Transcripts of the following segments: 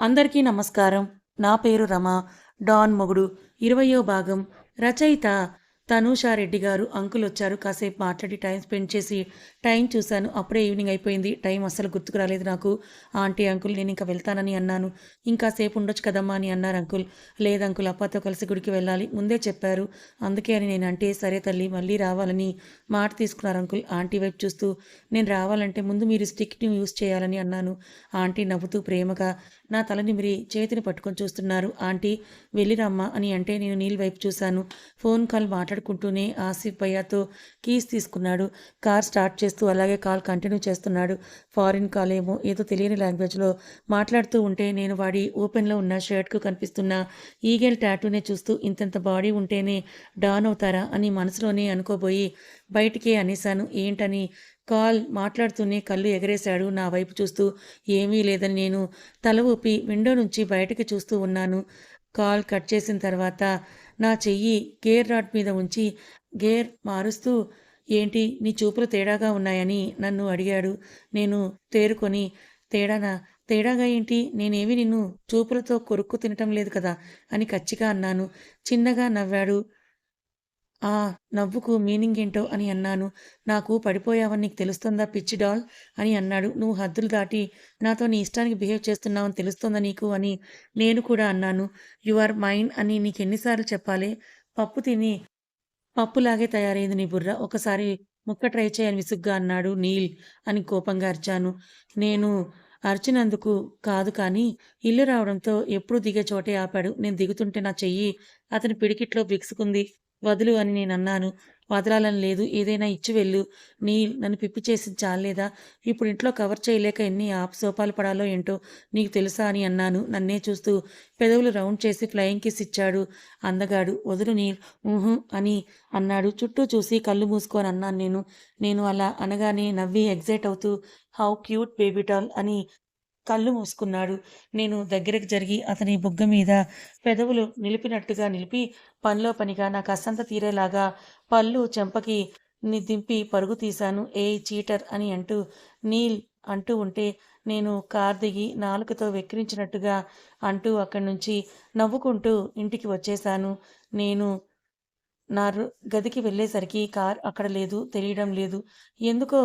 అందరికీ నమస్కారం. నా పేరు రమ. డాన్ మొగుడు. ఇరవయో భాగం. రచయిత తనూషారెడ్డి గారు అంకుల్ వచ్చారు కాసేపు మాట్లాడి టైం స్పెండ్ చేసి టైం చూశాను. అప్పుడే ఈవినింగ్ అయిపోయింది. టైం అస్సలు గుర్తుకు రాలేదు నాకు. ఆంటీ అంకుల్ నేను ఇంకా వెళ్తానని అన్నాను. ఇంకా సేపు ఉండొచ్చు కదమ్మా అని అన్నారు అంకుల్. లేదు అంకుల్ అప్పతో కలిసి గుడికి వెళ్ళాలి. ముందే చెప్పారు. అందుకే అని నేను అంటే సరే తల్లి మళ్ళీ రావాలని మాట తీసుకున్నారు అంకుల్. ఆంటీ వైపు చూస్తూ నేను రావాలంటే ముందు మీరు స్టిక్ని యూస్ చేయాలని అన్నాను. ఆంటీ నవ్వుతూ ప్రేమగా నా తల నిమిరి చేతిని పట్టుకొని చూస్తున్నారు. ఆంటీ వెళ్ళిరమ్మా అని అంటే నేను నీళ్ళ వైపు చూశాను. ఫోన్ కాల్ మాట్లాడుకుంటూనే ఆసిఫ్ భయ్యాతో కీస్ తీసుకున్నాడు. కార్ స్టార్ట్ చేస్తూ అలాగే కాల్ కంటిన్యూ చేస్తున్నాడు. ఫారిన్ కాల్ ఏమో ఏదో తెలియని లాంగ్వేజ్లో మాట్లాడుతూ ఉంటే నేను వాడి ఓపెన్లో ఉన్న షర్ట్కు కనిపిస్తున్న ఈగెల్ టాటూనే చూస్తూ ఇంతంత బాడీ ఉంటేనే డాన్ అవుతారా అని మనసులోనే అనుకోబోయి బయటికే అనేశాను. ఏంటని కాల్ మాట్లాడుతూనే కళ్ళు ఎగరేశాడు. నా వైపు చూస్తూ ఏమీ లేదని నేను తల ఊపి విండో నుంచి బయటకు చూస్తూ ఉన్నాను. కాల్ కట్ చేసిన తర్వాత నా చెయ్యి గేర్ రాడ్ మీద ఉంచి గేర్ మారుస్తూ ఏంటి నీ చూపులు తేడాగా ఉన్నాయని నన్ను అడిగాడు. నేను తేరుకొని తేడానా? తేడాగా ఏంటి? నేనేమి నిన్ను చూపులతో కొరుక్కు తినటం లేదు కదా అని కచ్చిగా అన్నాను. చిన్నగా నవ్వాడు. ఆ నవ్వుకు మీనింగ్ ఏంటో అని అన్నాను. నాకు పడిపోయావని నీకు తెలుస్తుందా పిచ్చి డాల్? అని అన్నాడు. నువ్వు హద్దులు దాటి నాతో నీ ఇష్టానికి బిహేవ్ చేస్తున్నావని తెలుస్తుందా నీకు అని నేను కూడా అన్నాను. యు ఆర్ మైండ్ అని నీకు ఎన్నిసార్లు చెప్పాలి. పప్పు తిని పప్పులాగే తయారైంది నీ బుర్ర. ఒకసారి ముక్క ట్రై చేయని విసుగ్గా అన్నాడు నీల్ అని కోపంగా అరిచాను. నేను అరిచినందుకు కాదు కానీ ఇల్లు రావడంతో ఎప్పుడు దిగే చోటే ఆపాడు. నేను దిగుతుంటే నా చెయ్యి అతని పిడికిట్లో బిగుసుకుంది వదులు అని నేను అన్నాను వదలాలని లేదు. ఏదైనా ఇచ్చి వెళ్ళు. నీ నన్ను పిప్పి చేసి చాలేదా? ఇప్పుడు ఇంట్లో కవర్ చేయలేక ఎన్ని ఆప్ సోపాలు పడాలో ఏంటో నీకు తెలుసా అని అన్నాను. నన్నే చూస్తూ పెదవులు రౌండ్ చేసి ఫ్లయింగ్ కిస్ ఇచ్చాడు. అందగాడు వదులు నీ ఊహు అని అన్నాడు. చుట్టూ చూసి కళ్ళు మూసుకొని అన్నాను నేను. నేను అలా అనగానే నవ్వి ఎగ్జైట్ అవుతూ హౌ క్యూట్ బేబీటాల్ అని కళ్ళు మూసుకున్నాడు. నేను దగ్గరకు జరిగి అతని బుగ్గ మీద పెదవులు నిలిపినట్టుగా నిలిపి పనిలో పనిగా నాకు అసంత తీరేలాగా పళ్ళు చెంపకి దింపి పరుగు తీశాను. ఏ చీటర్ అని అంటూ నీల్ అంటూ ఉంటే నేను కార్ దిగి నాలుకతో వెక్కిరించినట్టుగా అంటూ అక్కడి నుంచి నవ్వుకుంటూ ఇంటికి వచ్చేశాను. నేను నా గదికి వెళ్ళేసరికి కార్ అక్కడ లేదు తెలియడం లేదు. ఎందుకో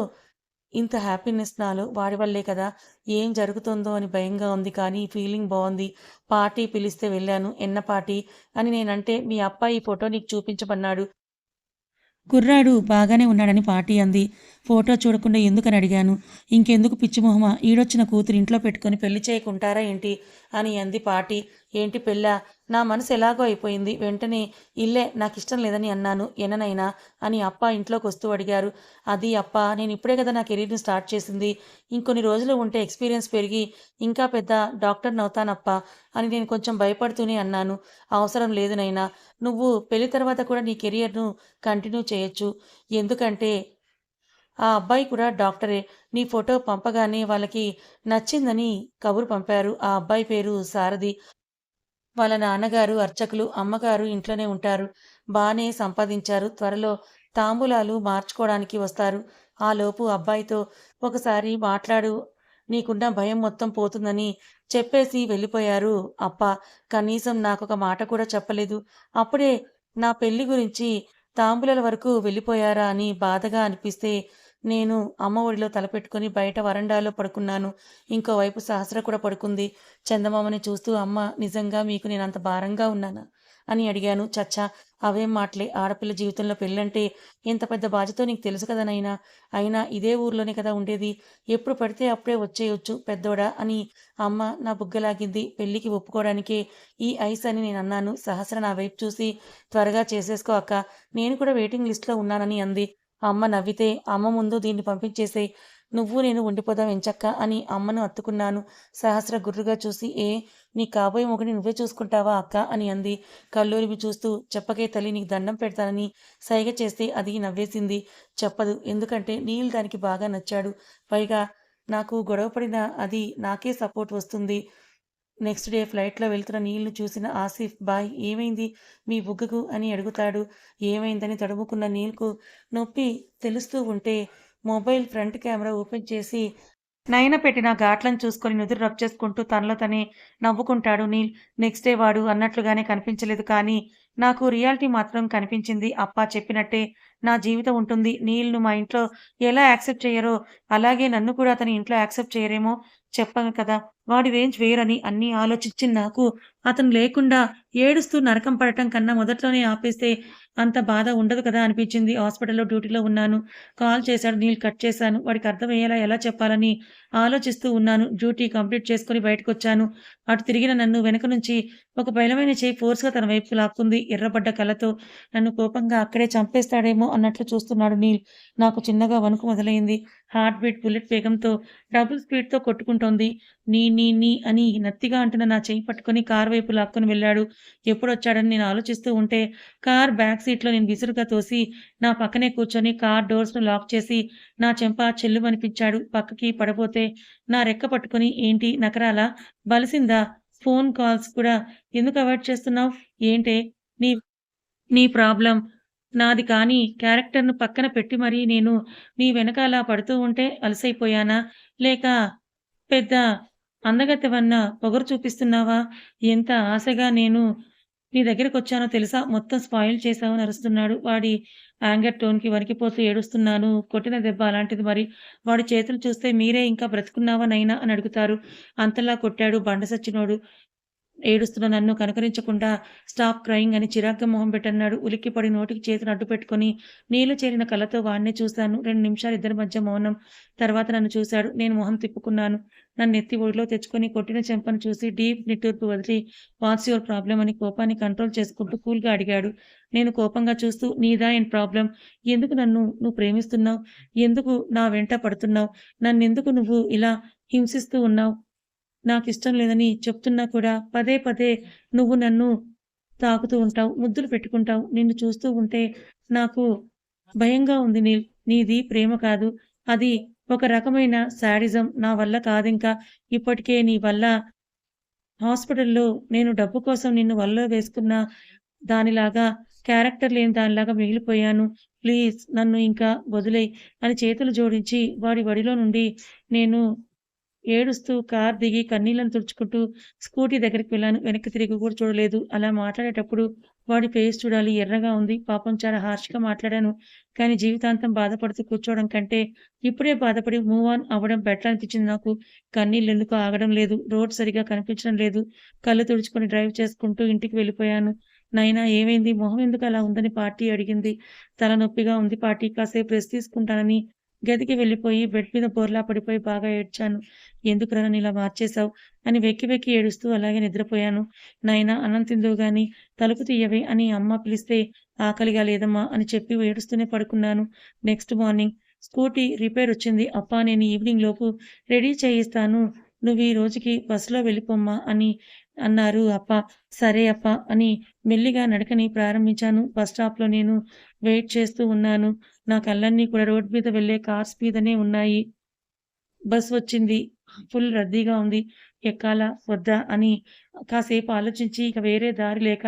ఇంత హ్యాపీనెస్ నాలో వాడి వల్లే కదా ఏం జరుగుతుందో అని భయంగా ఉంది కానీ ఫీలింగ్ బాగుంది. పార్టీ పిలిస్తే వెళ్ళాను ఎన్న పార్టీ అని నేనంటే మీ అబ్బాయి ఈ ఫోటో నీకు చూపించమన్నాడు. కుర్రాడు బాగానే ఉన్నాడని పార్టీ అంది. ఫోటో చూడకుండా ఎందుకని అడిగాను? ఇంకెందుకు పిచ్చిమొహమా ఈడొచ్చిన కూతురు ఇంట్లో పెట్టుకొని పెళ్ళి చేయకుంటారా ఏంటి? అని అంది పాటి ఏంటి పెళ్ళా? నా మనసు ఎలాగో అయిపోయింది. వెంటనే ఇల్లే నాకు ఇష్టం లేదని అన్నాను. ఎననైనా అని అప్ప ఇంట్లోకి వస్తూ అడిగారు. అది అప్ప నేను ఇప్పుడే కదా నా కెరీర్ని స్టార్ట్ చేసింది. ఇంకొన్ని రోజులు ఉంటే ఎక్స్పీరియన్స్ పెరిగి ఇంకా పెద్ద డాక్టర్ని అవుతానప్ప అని నేను కొంచెం భయపడుతూనే అన్నాను. అవసరం లేదునైనా నువ్వు పెళ్ళి తర్వాత కూడా నీ కెరియర్ను కంటిన్యూ చేయొచ్చు. ఎందుకంటే ఆ అబ్బాయి కూడా డాక్టరే. నీ ఫోటో పంపగానే వాళ్ళకి నచ్చిందని కబురు పంపారు. ఆ అబ్బాయి పేరు సారథి. వాళ్ళ నాన్నగారు అర్చకులు అమ్మగారు ఇంట్లోనే ఉంటారు. బాగానే సంపాదించారు. త్వరలో తాంబూలాలు మార్చుకోవడానికి వస్తారు. ఆ లోపు అబ్బాయితో ఒకసారి మాట్లాడు. నీకున్న భయం మొత్తం పోతుందని చెప్పేసి వెళ్ళిపోయారు అప్ప. కనీసం నాకొక మాట కూడా చెప్పలేదు. అప్పుడే నా పెళ్ళి గురించి తాంబూలాల వరకు వెళ్ళిపోయారా అని బాధగా అనిపిస్తే నేను అమ్మ ఒడిలో తలపెట్టుకుని బయట వరండాలో పడుకున్నాను. ఇంకోవైపు సహస్ర కూడా పడుకుంది. చందమామని చూస్తూ అమ్మ నిజంగా మీకు నేను అంత భారంగా ఉన్నానా? అని అడిగాను. చచ్చా అవేం మాటలే. ఆడపిల్ల జీవితంలో పెళ్ళంటే ఇంత పెద్ద బాధ్యతో నీకు తెలుసు కదా నైనా. అయినా ఇదే ఊర్లోనే కదా ఉండేది. ఎప్పుడు పడితే అప్పుడే వచ్చేయొచ్చు పెద్దోడా అని అమ్మ నా బుగ్గలాగింది. పెళ్ళికి ఒప్పుకోవడానికే ఈ ఐస్ అని నేను అన్నాను. సహస్ర నా వైపు చూసి త్వరగా చేసేసుకో అక్క. నేను కూడా వెయిటింగ్ లిస్ట్లో ఉన్నానని అంది. అమ్మ నవ్వితే అమ్మ ముందు దీన్ని పంపించేసే నువ్వు నేను ఉండిపోదాం ఎంచక్క అని అమ్మను అత్తుకున్నాను. సహస్ర గుర్రుగా చూసి ఏ నీ కాబోయే మొగుడిని నువ్వే చూసుకుంటావా అక్క? అని అంది. కల్లూరివి చూస్తూ చెప్పకే తల్లి నీకు దండం పెడతానని సైగ చేస్తే అది నవ్వేసింది. చెప్పదు. ఎందుకంటే నీల్ దానికి బాగా నచ్చాడు. పైగా నాకు గొడవపడిన అది నాకే సపోర్ట్ వస్తుంది. నెక్స్ట్ డే ఫ్లైట్లో వెళ్తున్న నీళ్ళు చూసిన ఆసిఫ్ బాయ్ ఏమైంది? మీ బుగ్గకు అని అడుగుతాడు. ఏమైందని తడుముకున్న నీల్కు నొప్పి తెలుస్తూ ఉంటే మొబైల్ ఫ్రంట్ కెమెరా ఓపెన్ చేసి నయన పెట్టిన ఘాట్లను చూసుకొని నుదురు రబ్ చేసుకుంటూ తనలో తనే నవ్వుకుంటాడు నీల్. నెక్స్ట్ డే వాడు అన్నట్లుగానే కనిపించలేదు కానీ నాకు రియాలిటీ మాత్రం కనిపించింది. అప్ప చెప్పినట్టే నా జీవితం ఉంటుంది. నీల్ను మా ఇంట్లో ఎలా యాక్సెప్ట్ చేయరో అలాగే నన్ను కూడా అతని ఇంట్లో యాక్సెప్ట్ చేయరేమో చెప్పాను కదా. వాడి రేంజ్ వేరని అన్నీ ఆలోచించి నాకు అతను లేకుండా ఏడుస్తూ నరకం పడటం కన్నా మొదట్లోనే ఆపేస్తే అంత బాధ ఉండదు కదా అనిపించింది. హాస్పిటల్లో డ్యూటీలో ఉన్నాను. కాల్ చేశాడు. నీళ్ళు కట్ చేశాను. వాడికి అర్థమయ్యేలా ఎలా చెప్పాలని ఆలోచిస్తూ ఉన్నాను. డ్యూటీ కంప్లీట్ చేసుకుని బయటకు వచ్చాను అటు తిరిగిన నన్ను వెనక నుంచి ఒక బలమైన చేయి ఫోర్స్గా తన వైపు లాక్కుంది. ఎర్రబడ్డ కళ్ళతో నన్ను కోపంగా అక్కడే చంపేస్తాడేమో అన్నట్లు చూస్తున్నాడు నీల్. నాకు చిన్నగా వణుకు మొదలైంది. హార్ట్ బీట్ బుల్లెట్ వేగంతో డబుల్ స్పీడ్తో కొట్టుకుంటోంది. నీ నీ నీ అని నత్తిగా అంటున్న నా చేయి పట్టుకొని కారు వైపు లాక్కొని వెళ్ళాడు. ఎప్పుడు వచ్చాడని నేను ఆలోచిస్తూ ఉంటే కార్ బ్యాక్ సీట్లో నేను విసురుగా తోసి నా పక్కనే కూర్చొని కార్ డోర్స్ను లాక్ చేసి నా చెంప చెల్లు అనిపించాడు పక్కకి పడపోతే నా రెక్క పట్టుకొని ఏంటి నకరాలా? బలిసిందా? ఫోన్ కాల్స్ కూడా ఎందుకు అవాయిడ్ చేస్తున్నావు? ఏంటే నీ నీ ప్రాబ్లం. నాది కానీ క్యారెక్టర్ను పక్కన పెట్టి మరీ నేను నీ వెనకాల పడుతూ ఉంటే అలసైపోయానా? లేక పెద్ద అందగత్తెవన్న పొగరు చూపిస్తున్నావా? ఎంత ఆశగా నేను నీ దగ్గరకు వచ్చానో తెలుసా? మొత్తం స్పాయిల్ చేశావని అరుస్తున్నాడు. వాడి యాంగర్ టోన్కి వణికిపోతూ ఏడుస్తున్నాను. కొట్టిన దెబ్బ అలాంటిది మరి. వాడి చేతులు చూస్తే మీరే ఇంకా బ్రతుకున్నావా నైనా? అని అడుగుతారు. అంతలా కొట్టాడు బండ సచ్చినోడు ఏడుస్తున్న నన్ను కనకరించకుండా స్టాప్ క్రయింగ్ అని చిరాగ్గా మొహం పెట్టన్నాడు. ఉలిక్కిపడి నోటికి చేతిని అడ్డు పెట్టుకుని నీళ్ళు చేరిన కళ్ళతో వాడినే చూశాను. రెండు నిమిషాలు ఇద్దరి మధ్య మౌనం. తర్వాత నన్ను చూశాడు. నేను మొహం తిప్పుకున్నాను. నన్ను ఎత్తి ఒడిలో తెచ్చుకొని కొట్టిన చెంపను చూసి డీప్ నిట్టూర్పు వదిలి వాట్స్ యువర్ ప్రాబ్లం అని కోపాన్ని కంట్రోల్ చేసుకుంటూ కూల్గా అడిగాడు. నేను కోపంగా చూస్తూ నీదా ఏం ప్రాబ్లం ఎందుకు నన్ను నువ్వు ప్రేమిస్తున్నావు? ఎందుకు నా వెంట పడుతున్నావు? నన్నెందుకు నువ్వు ఇలా హింసిస్తూ ఉన్నావు? నాకు ఇష్టం లేదని చెప్తున్నా కూడా పదే పదే నువ్వు నన్ను తాకుతూ ఉంటావు ముద్దులు పెట్టుకుంటావు నిన్ను చూస్తూ ఉంటే నాకు భయంగా ఉంది నీ నీది ప్రేమ కాదు. అది ఒక రకమైన శాడిజం నా వల్ల కాదింకా ఇప్పటికే నీ వల్ల హాస్పిటల్లో నేను డబ్బు కోసం నిన్ను వల్ల వేసుకున్న దానిలాగా క్యారెక్టర్ లేని దానిలాగా మిగిలిపోయాను. ప్లీజ్ నన్ను ఇంకా వదిలేయి అని చేతులు జోడించి వాడి వడిలో నుండి నేను ఏడుస్తూ కార్ దిగి కన్నీళ్ళను తుడుచుకుంటూ స్కూటీ దగ్గరికి వెళ్ళాను. వెనక్కి తిరిగి కూడా చూడలేదు. అలా మాట్లాడేటప్పుడు వాడి ఫేస్ చూడాలి. ఎర్రగా ఉంది. పాపం చాలా హార్ష్గా మాట్లాడాను. కానీ జీవితాంతం బాధపడుతూ కూర్చోవడం కంటే ఇప్పుడే బాధపడి మూవ్ ఆన్ అవ్వడం బెటర్ అనిపించింది నాకు. కన్నీళ్ళు ఎందుకు ఆగడం లేదు. రోడ్ సరిగా కనిపించడం లేదు. కళ్ళు తుడుచుకొని డ్రైవ్ చేసుకుంటూ ఇంటికి వెళ్ళిపోయాను. నైనా ఏమైంది? మొహం ఎందుకు అలా ఉందని పార్టీ అడిగింది. తల నొప్పిగా ఉంది. పార్టీ కాసేపు రెస్ట్ తీసుకుంటానని గదికి వెళ్ళిపోయి బెడ్ మీద బోర్లా పడిపోయి బాగా ఏడ్చాను. ఎందుకు నన్ను ఇలా మార్చేశావు? అని వెక్కి వెక్కి ఏడుస్తూ అలాగే నిద్రపోయాను. నాయనా అన్నం తిందువు గాని తలుపు తీయవే అని అమ్మ పిలిస్తే ఆకలిగా లేదమ్మా అని చెప్పి ఏడుస్తూనే పడుకున్నాను. నెక్స్ట్ మార్నింగ్ స్కూటీ రిపేర్ వచ్చింది. అప్పా నేను ఈవినింగ్ లోపు రెడీ చేయిస్తాను. నువ్వు ఈ రోజుకి బస్సులో వెళ్ళిపోమ్మా అని అన్నారు. అప్ప సరే అప్ప అని మెల్లిగా నడకని ప్రారంభించాను. బస్ స్టాప్లో నేను వెయిట్ చేస్తూ ఉన్నాను. నా కళ్ళన్నీ కూడా రోడ్ మీద వెళ్ళే కార్స్ మీదనే ఉన్నాయి. బస్ వచ్చింది. ఫుల్ రద్దీగా ఉంది. ఎక్కాలా? వద్దా? అని కాసేపు ఆలోచించి ఇక వేరే దారి లేక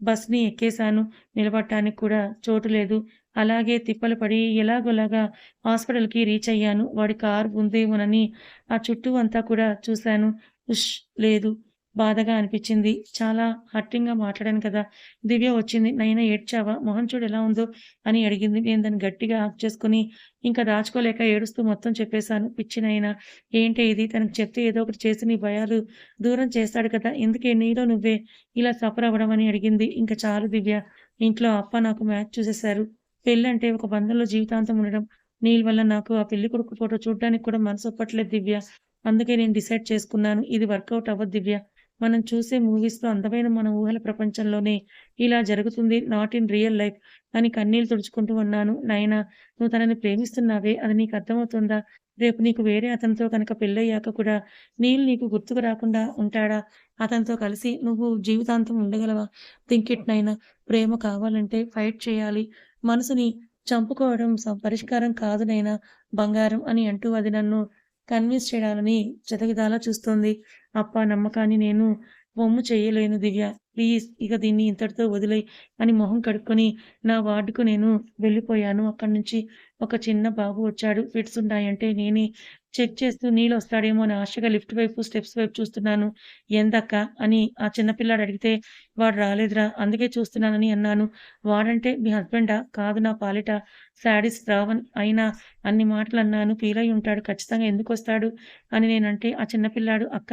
బస్ని ఎక్కేశాను. నిలబడటానికి కూడా చోటు లేదు. అలాగే తిప్పలు పడి ఎలాగోలాగా హాస్పిటల్కి రీచ్ అయ్యాను. వాడి కారు ఉందేమోనని ఆ చుట్టూ అంతా కూడా చూశాను. ఉష్! లేదు. బాధగా అనిపించింది. చాలా హర్టింగ్గా మాట్లాడాను కదా. దివ్య వచ్చింది. నైనా ఏడ్చావా? మొహం చూడు ఎలా ఉందో అని అడిగింది. నేను దాన్ని గట్టిగా ఆఫ్ చేసుకుని ఇంకా దాచుకోలేక ఏడుస్తూ మొత్తం చెప్పేశాను. పిచ్చినైనా ఏంటి ఇది? తనకు చెప్తే ఏదో ఒకటి చేసి నీ భయాలు దూరం చేస్తాడు కదా. ఎందుకే నీలో నువ్వే ఇలా సఫర్ అవ్వడం అని అడిగింది. ఇంకా చాలు దివ్య ఇంట్లో అప్ప నాకు మ్యాచ్ చూసేశారు. పెళ్ళంటే ఒక బంధంలో జీవితాంతం ఉండడం నీళ్ళ వల్ల నాకు ఆ పెళ్ళి కొడుకు ఫోటో చూడడానికి కూడా మనసు ఒప్పట్లేదు దివ్య. అందుకే నేను డిసైడ్ చేసుకున్నాను. ఇది వర్కౌట్ అవ్వదు దివ్య. మనం చూసే మూవీస్లో అందమైన మన ఊహల ప్రపంచంలోనే ఇలా జరుగుతుంది నాట్ ఇన్ రియల్ లైఫ్ అని కన్నీళ్ళు తుడుచుకుంటూ ఉన్నాను. నాయనా నువ్వు తనని ప్రేమిస్తున్నావే? అది నీకు అర్థమవుతుందా? రేపు నీకు వేరే అతనితో కనుక పెళ్ళయ్యాక కూడా నీళ్ళు నీకు గుర్తుకు రాకుండా ఉంటాడా? అతనితో కలిసి నువ్వు జీవితాంతం ఉండగలవా? థింక్ ఇట్ నైనా ప్రేమ కావాలంటే ఫైట్ చేయాలి. మనసుని చంపుకోవడం పరిష్కారం కాదు నైనా బంగారం అని అంటూ అది నన్ను కన్విన్స్ చేయాలని జతవిధాలా చూస్తోంది. అప్ప నమ్మకాన్ని నేను బొమ్ము చేయలేను దివ్య. ప్లీజ్ ఇక దీన్ని ఇంతటితో వదిలే అని మొహం కడుక్కొని నా వార్డుకు నేను వెళ్ళిపోయాను. అక్కడి నుంచి ఒక చిన్న బాబు వచ్చాడు. ఫిట్స్ ఉన్నాయంటే నేనే చెక్ చేస్తూ నీళ్ళు వస్తాడేమో అని ఆశగా లిఫ్ట్ వైపు స్టెప్స్ వైపు చూస్తున్నాను. ఎందక్క అని ఆ చిన్నపిల్లాడు అడిగితే వాడు రాలేదురా అందుకే చూస్తున్నానని అన్నాను. వాడంటే మీ హస్బెండా? కాదు నా పాలిట. శాడీస్ రావన్ అయినా అన్ని మాటలు అన్నాను. ఫీల్ అయి ఉంటాడు. ఖచ్చితంగా ఎందుకు వస్తాడు? అని నేనంటే ఆ చిన్నపిల్లాడు అక్క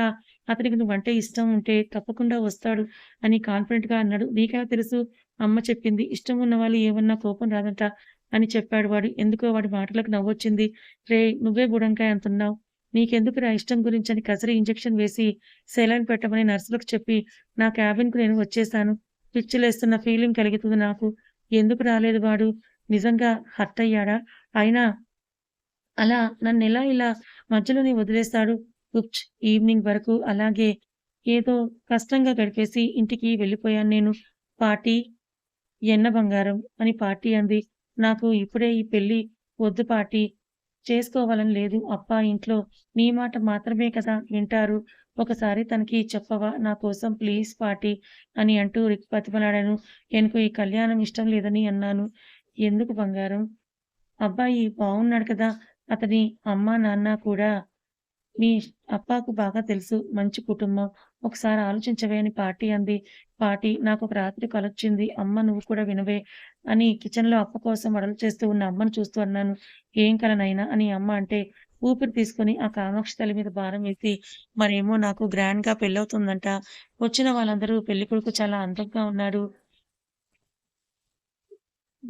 అతనికి నువ్వంటే ఇష్టం ఉంటే తప్పకుండా వస్తాడు అని కాన్ఫిడెంట్గా అన్నాడు. నీకెలా తెలుసు? అమ్మ చెప్పింది. ఇష్టం ఉన్న వాళ్ళు ఏమన్నా కోపం రాదంట అని చెప్పాడు వాడు. ఎందుకో వాడి మాటలకు నవ్వొచ్చింది. రే నువ్వే బుడంకాయ అంటున్నావు. నీకెందుకు నా ఇష్టం గురించి అని కసరి ఇంజెక్షన్ వేసి సెలైన్ పెట్టమని నర్సులకు చెప్పి నా క్యాబిన్కు నేను వచ్చేసాను. పిచ్చిలేస్తున్న ఫీలింగ్ కలుగుతుంది నాకు. ఎందుకు రాలేదు వాడు? నిజంగా హర్ట్ అయ్యాడా? అయినా అలా నన్ను ఎలా ఇలా మధ్యలోనే వదిలేస్తాడు? ఉప్చ్ ఈవినింగ్ వరకు అలాగే ఏదో కష్టంగా గడిపేసి ఇంటికి వెళ్ళిపోయాను నేను. పార్టీ ఎన్న బంగారం అని పార్టీ అంది. నాకు ఇప్పుడే ఈ పెళ్ళి వద్దు పార్టీ. చేసుకోవాలని లేదు. అప్ప ఇంట్లో నీ మాట మాత్రమే కదా వింటారు. ఒకసారి తనకి చెప్పవా? నా కోసం ప్లీజ్ పార్టీ అని అంటూ రిక్ బతిమలాడాను. ఎనకు ఈ కళ్యాణం ఇష్టం లేదని అన్నాను. ఎందుకు బంగారం? అబ్బాయి బాగున్నాడు కదా. అతని అమ్మ నాన్న కూడా మీ అప్పాకు బాగా తెలుసు. మంచి కుటుంబం. ఒకసారి ఆలోచించవే అని పార్టీ అంది. పార్టీ నాకు ఒక రాత్రి కలొచ్చింది అమ్మ నువ్వు కూడా వినవే అని కిచెన్లో అప్ప కోసం వడలు చేస్తూ ఉన్న అమ్మను చూస్తూ అన్నాను. ఏం కలనైనా అని అమ్మ అంటే ఊపిరి తీసుకుని ఆ కామాక్షి తల్లి మీద భారం వేసి మరేమో నాకు గ్రాండ్గా పెళ్ళవుతుందంట. వచ్చిన వాళ్ళందరూ పెళ్ళి కొడుకు చాలా అందంగా ఉన్నాడు.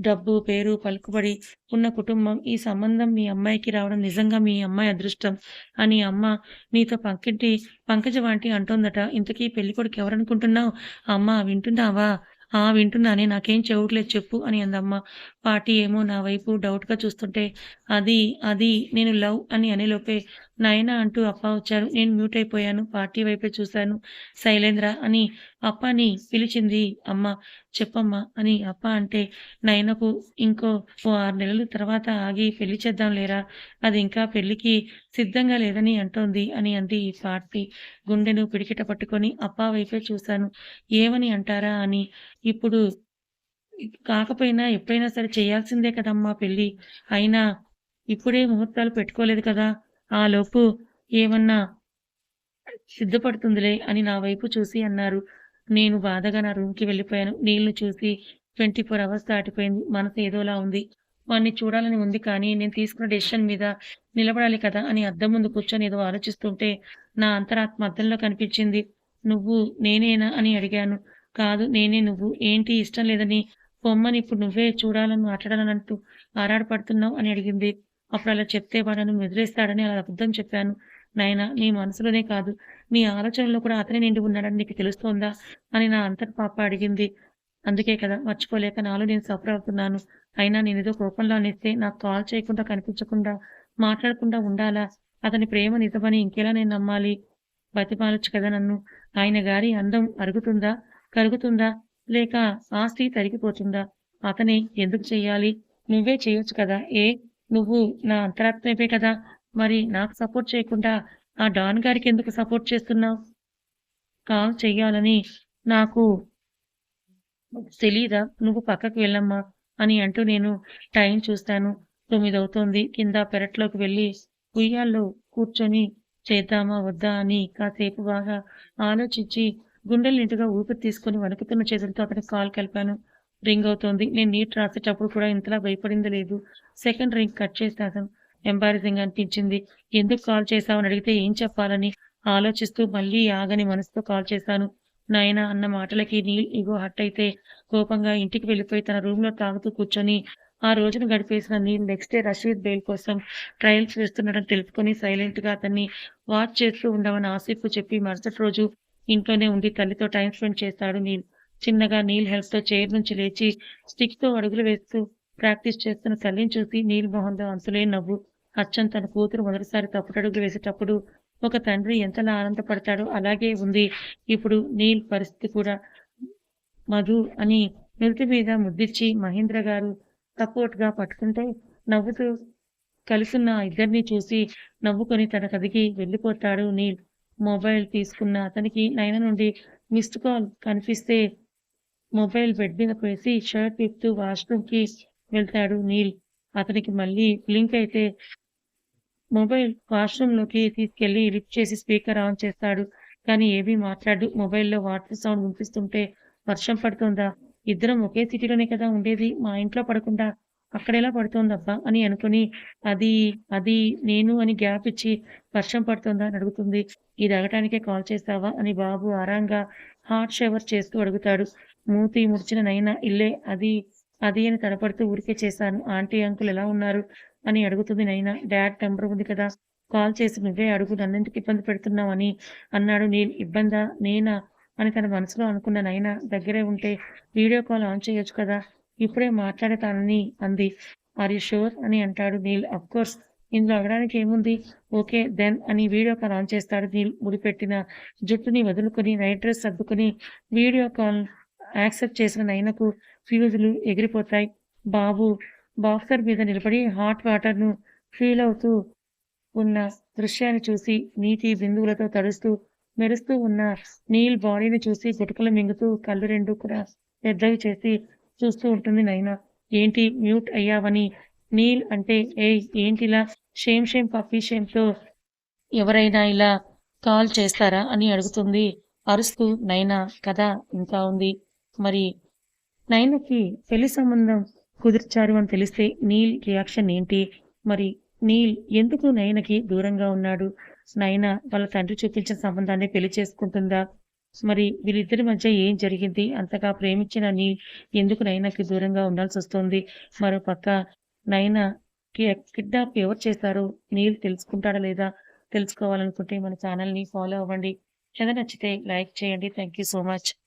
డబ్బు పేరు పలుకుబడి ఉన్న కుటుంబం ఈ సంబంధం మీ అమ్మాయికి రావడం నిజంగా మీ అమ్మాయి అదృష్టం అని అమ్మ నీతో పంకింటి పంకజ వాంటి అంటోందట. ఇంతకీ పెళ్ళి కొడుకు ఎవరనుకుంటున్నావు? అమ్మ వింటున్నావా? ఆ వింటున్నానే. నాకేం చెవుట్లేదు చెప్పు అని అందమ్మ. పాటి ఏమో నా వైపు డౌట్గా చూస్తుంటే అది అది నేను లవ్ అని అనేలోపే నాయన అంటూ అప్ప వచ్చారు. నేను మ్యూట్ అయిపోయాను. పార్టీ వైపే చూశాను. శైలేంద్ర అని అప్పని పిలిచింది. అమ్మ చెప్పమ్మా అని అప్ప అంటే నాయనకు ఇంకో ఓ ఆరు నెలల తర్వాత ఆగి పెళ్ళి చేద్దాం లేరా? అది ఇంకా పెళ్ళికి సిద్ధంగా లేదని అంటోంది అని అంది ఈ పార్టీ గుండెను పిడికిట పట్టుకొని. అప్ప వైపే చూశాను. ఏమని అంటారా అని. ఇప్పుడు కాకపోయినా ఎప్పుడైనా సరే చేయాల్సిందే కదమ్మా పెళ్ళి అయినా ఇప్పుడే ముహూర్తాలు పెట్టుకోలేదు కదా. ఆ లోపు ఏమన్నా సిద్ధపడుతుందిలే అని నా వైపు చూసి అన్నారు. నేను బాధగా నా రూమ్కి వెళ్ళిపోయాను. నీళ్ళు చూసి ట్వంటీ ఫోర్ అవర్స్ దాటిపోయింది. మనసు ఏదోలా ఉంది. వాడిని చూడాలని ఉంది కానీ నేను తీసుకున్న డెసిషన్ మీద నిలబడాలి కదా అని అద్దం ముందు కూర్చొని ఏదో ఆలోచిస్తుంటే నా అంతరాత్మ అద్దంలో కనిపించింది. నువ్వు నేనేనా అని అడిగాను. కాదు నేనే నువ్వు. ఏంటి? ఇష్టం లేదని పొమ్మని ఇప్పుడు నువ్వే చూడాలని మాట్లాడాలని అంటూ ఆరాడపడుతున్నావు అని అడిగింది. అప్పుడు అలా చెప్తే వాడను వదిలేస్తాడని అలా అబద్ధం చెప్పాను. నాయన నీ మనసులోనే కాదు నీ ఆలోచనలో కూడా అతనే నిండి ఉన్నాడని నీకు తెలుస్తోందా అని నా అంతర్ పాప అడిగింది. అందుకే కదా మర్చిపోలేక నాలో నేను సఫర్ అవుతున్నాను. అయినా నేను ఏదో కోపంలో అనేస్తే నాకు కాల్ చేయకుండా కనిపించకుండా మాట్లాడకుండా ఉండాలా? అతని ప్రేమ నిజమని ఇంకెలా నేను నమ్మాలి? బతిమాలొచ్చు కదా నన్ను. ఆయన గారి అందం అరుగుతుందా? కరుగుతుందా? లేక ఆస్తి తరిగిపోతుందా? అతనే ఎందుకు చెయ్యాలి నువ్వే చేయొచ్చు కదా ఏ? నువ్వు నా అంతరాత్మవే కదా. మరి నాకు సపోర్ట్ చేయకుండా ఆ డాన్ గారికి ఎందుకు సపోర్ట్ చేస్తున్నావు? కాల్ చెయ్యాలని నాకు తెలీదా? నువ్వు పక్కకు వెళ్ళమ్మా అని అంటూ నేను టైం చూస్తాను. తొమ్మిది అవుతోంది కింద పెరట్లోకి వెళ్ళి ఉయ్యాల్లో కూర్చొని చేద్దామా వద్దా అని కాసేపు బాగా ఆలోచించి గుండెలు నిండుగా ఊపిరి తీసుకుని వణుకుతున్న చేతులతో అతనికి కాల్ కలిపాను. రింగ్ అవుతోంది. నేను నీట్ రాసేటప్పుడు కూడా ఇంతలా భయపడింది లేదు. సెకండ్ రింగ్ కట్ చేసేసాను ఎంబారసింగ్ అనిపించింది. ఎందుకు కాల్ చేశావని అడిగితే ఏం చెప్పాలని? ఆలోచిస్తూ మళ్ళీ ఆగని మనసుతో కాల్ చేశాను. నాయన అన్న మాటలకి నీల్ ఇగో హట్ అయితే కోపంగా ఇంటికి వెళ్ళిపోయి తన రూమ్లో తాగుతూ కూర్చొని ఆ రోజును గడిపేసిన Neil next day Rashid bail కోసం ట్రయల్స్ వేస్తున్నాడని తెలుసుకొని సైలెంట్గా అతన్ని వాచ్ చేస్తూ ఉండమని ఆసిఫ్ చెప్పి మరుసటి రోజు ఇంట్లోనే ఉండి తల్లితో టైం స్పెండ్ చేస్తాడు నీల్. చిన్నగా నీల్ హెల్ప్తో చైర్ నుంచి లేచి స్టిక్తో అడుగులు వేస్తూ ప్రాక్టీస్ చేస్తున్న తల్లిని చూసి నీల్ మొహంలో అంతులే నవ్వు. అచ్చం తన కూతురు మొదటిసారి తప్పుడడుగులు వేసేటప్పుడు ఒక తండ్రి ఎంతలా ఆనందపడతాడో అలాగే ఉంది. ఇప్పుడు నీల్ పరిస్థితి కూడా మధు అని నుదుటి మీద ముద్దిచ్చి మహేంద్ర గారు సపోర్ట్గా పట్టుకుంటే నవ్వుతూ కలిసున్న ఇద్దరిని చూసి నవ్వుకొని తన గదికి వెళ్ళిపోతాడు నీల్. మొబైల్ తీసుకున్న అతనికి నైన నుండి మిస్డ్ కాల్ కనిపిస్తే మొబైల్ బెడ్ మీద వేసి షర్ట్ విప్పుతూ వాష్రూమ్కి వెళ్తాడు నీల్. అతనికి మళ్ళీ బ్లింక్ అయితే మొబైల్ వాష్రూమ్లోకి తీసుకెళ్ళి లిఫ్ట్ చేసి స్పీకర్ ఆన్ చేస్తాడు. కానీ ఏమీ మాట్లాడు. మొబైల్లో వాటర్ సౌండ్ వినిపిస్తుంటే వర్షం పడుతుందా? ఇద్దరం ఒకే సిటీలోనే కదా ఉండేది. మా ఇంట్లో పడకుండా అక్కడెలా పడుతోందబ్బా అని అనుకుని అది అది నేను అని గ్యాప్ ఇచ్చి వర్షం పడుతుందా అని అడుగుతుంది. ఇది అడగటానికే కాల్ చేస్తావా? అని బాబు ఆరాంగా హాట్ షవర్ చేస్తూ అడుగుతాడు. మూతి ముడిచిన నైనా ఇల్లే అది అది అని తడపడుతూ ఊరికే చేశాను. ఆంటీ అంకుల్ ఎలా ఉన్నారు? అని అడుగుతుంది నైనా. డాడ్ నెంబర్ ఉంది కదా. కాల్ చేసి నువ్వే అడుగు నన్నెందుకు ఇబ్బంది పెడుతున్నావని అన్నాడు నేను ఇబ్బందా? నేనా? అని తన మనసులో అనుకున్న నైనా దగ్గరే ఉంటే వీడియో కాల్ ఆన్ చేయొచ్చు కదా. ఇప్పుడే మాట్లాడతానని అంది. ఆర్ యు షూర్ అని అంటాడు నీల్. అఫ్ కోర్స్ ఇందులో అడగడానికి ఏముంది? ఓకే దెన్ అని వీడియో కాల్ ఆన్ చేస్తాడు. నీ ముడిపెట్టిన జుట్టుని వదులుకొని నైట్ డ్రెస్ సర్దుకొని వీడియో కాల్ యాక్సెప్ట్ చేసిన నైనకు ఫ్యూజులు ఎగిరిపోతాయి. బాబు బాక్సర్ మీద నిలబడి హాట్ వాటర్ను ఫీల్ అవుతూ ఉన్న దృశ్యాన్ని చూసి నీటి బిందువులతో తడుస్తూ మెరుస్తూ ఉన్న నీల్ బాడీని చూసి గుటకలు మింగుతూ కళ్ళు రెండు కూడా పెద్దవి చేసి చూస్తూ ఉంటుంది నైనా. ఏంటి మ్యూట్ అయ్యావని నీల్ అంటే ఏ ఏంటిలా? షేమ్ షేమ్ పప్పీ షేమ్తో ఎవరైనా ఇలా కాల్ చేస్తారా? అని అడుగుతుంది. అరుస్తూ నైనా కదా ఇంకా ఉంది. మరి నైనకి పెళ్ళి సంబంధం కుదిర్చారు అని తెలిస్తే నీల్ రియాక్షన్ ఏంటి? మరి నీల్ ఎందుకు నయనకి దూరంగా ఉన్నాడు? నయన వాళ్ళ తండ్రి చూపించిన సంబంధాన్ని పెళ్ళి చేసుకుంటుందా? మరి వీళ్ళిద్దరి మధ్య ఏం జరిగింది? అంతగా ప్రేమించిన నీల్ ఎందుకు నయనకి దూరంగా ఉండాల్సి వస్తుంది? మరో పక్క నైనా కిడ్నాప్ ఎవరు చేశారు. నీల్ తెలుసుకుంటాడా లేదా? తెలుసుకోవాలనుకుంటే మన ఛానల్ని ఫాలో అవ్వండి. ఏదైనా నచ్చితే లైక్ చేయండి. Thank you so much.